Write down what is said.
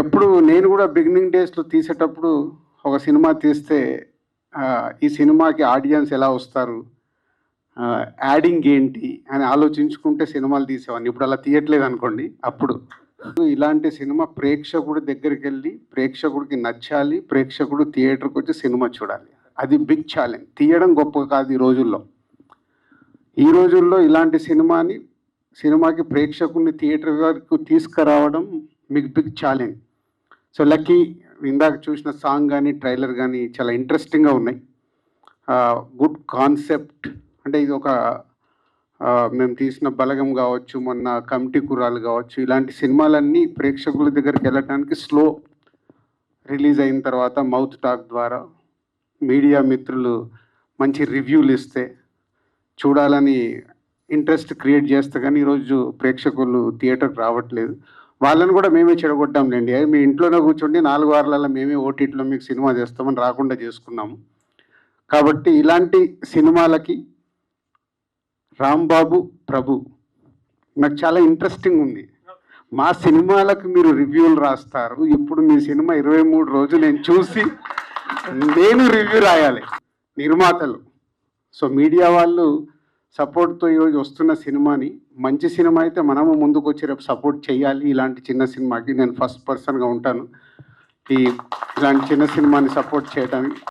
ఎప్పుడు నేను కూడా బిగినింగ్ డేస్లో తీసేటప్పుడు ఒక సినిమా తీస్తే ఈ సినిమాకి ఆడియన్స్ ఎలా వస్తారు యాడింగ్ ఏంటి అని ఆలోచించుకుంటే సినిమాలు తీసేవాడిని. ఇప్పుడు అలా తీయట్లేదు అనుకోండి అప్పుడు. ఇలాంటి సినిమా ప్రేక్షకుడి దగ్గరికి వెళ్ళి ప్రేక్షకుడికి నచ్చాలి ప్రేక్షకుడు థియేటర్కి వచ్చి సినిమా చూడాలి. అది బిగ్ ఛాలెంజ్ తీయడం గొప్ప కాదు ఈ రోజుల్లో. ఈ రోజుల్లో ఇలాంటి సినిమాని సినిమాకి ప్రేక్షకుడిని థియేటర్ వరకు తీసుకురావడం మీకు బిగ్ ఛాలెంజ్ సో లక్కీ ఇందాక చూసిన సాంగ్ కానీ ట్రైలర్ కానీ చాలా ఇంట్రెస్టింగ్గా ఉన్నాయి. గుడ్ కాన్సెప్ట్ అంటే ఇది ఒక మేము తీసిన బలగం కావచ్చు మొన్న కమిటీ కుర్రాలు కావచ్చు ఇలాంటి సినిమాలన్నీ ప్రేక్షకుల దగ్గరికి వెళ్ళటానికి స్లో రిలీజ్ అయిన తర్వాత మౌత్ టాక్ ద్వారా మీడియా మిత్రులు మంచి రివ్యూలు ఇస్తే చూడాలని ఇంట్రెస్ట్ క్రియేట్ చేస్తే కానీ ఈరోజు ప్రేక్షకులు థియేటర్కి రావట్లేదు. వాళ్ళని కూడా మేమే చెడగొట్టాంలేండి అయ్యి మీ ఇంట్లోనే కూర్చుండి నాలుగు వారాలలో మేమే ఓటీటీలో మీకు సినిమా చేస్తామని రాకుండా చేసుకున్నాము కాబట్టి ఇలాంటి సినిమాలకి రాంబాబు ప్రభు నాకు చాలా ఇంట్రెస్టింగ్ ఉంది. మా సినిమాలకు మీరు రివ్యూలు రాస్తారు. ఇప్పుడు మీ సినిమా ఇరవై మూడు రోజులు నేను చూసి నేను రివ్యూ రాయాలి. నిర్మాతలు. సో మీడియా వాళ్ళు సపోర్ట్తో ఈరోజు వస్తున్న సినిమాని మంచి సినిమా అయితే మనము ముందుకు వచ్చి రేపు సపోర్ట్ చేయాలి ఇలాంటి చిన్న సినిమాకి. నేను ఫస్ట్ పర్సన్గా ఉంటాను. ఈ ఇలాంటి చిన్న సినిమాని సపోర్ట్ చేయడానికి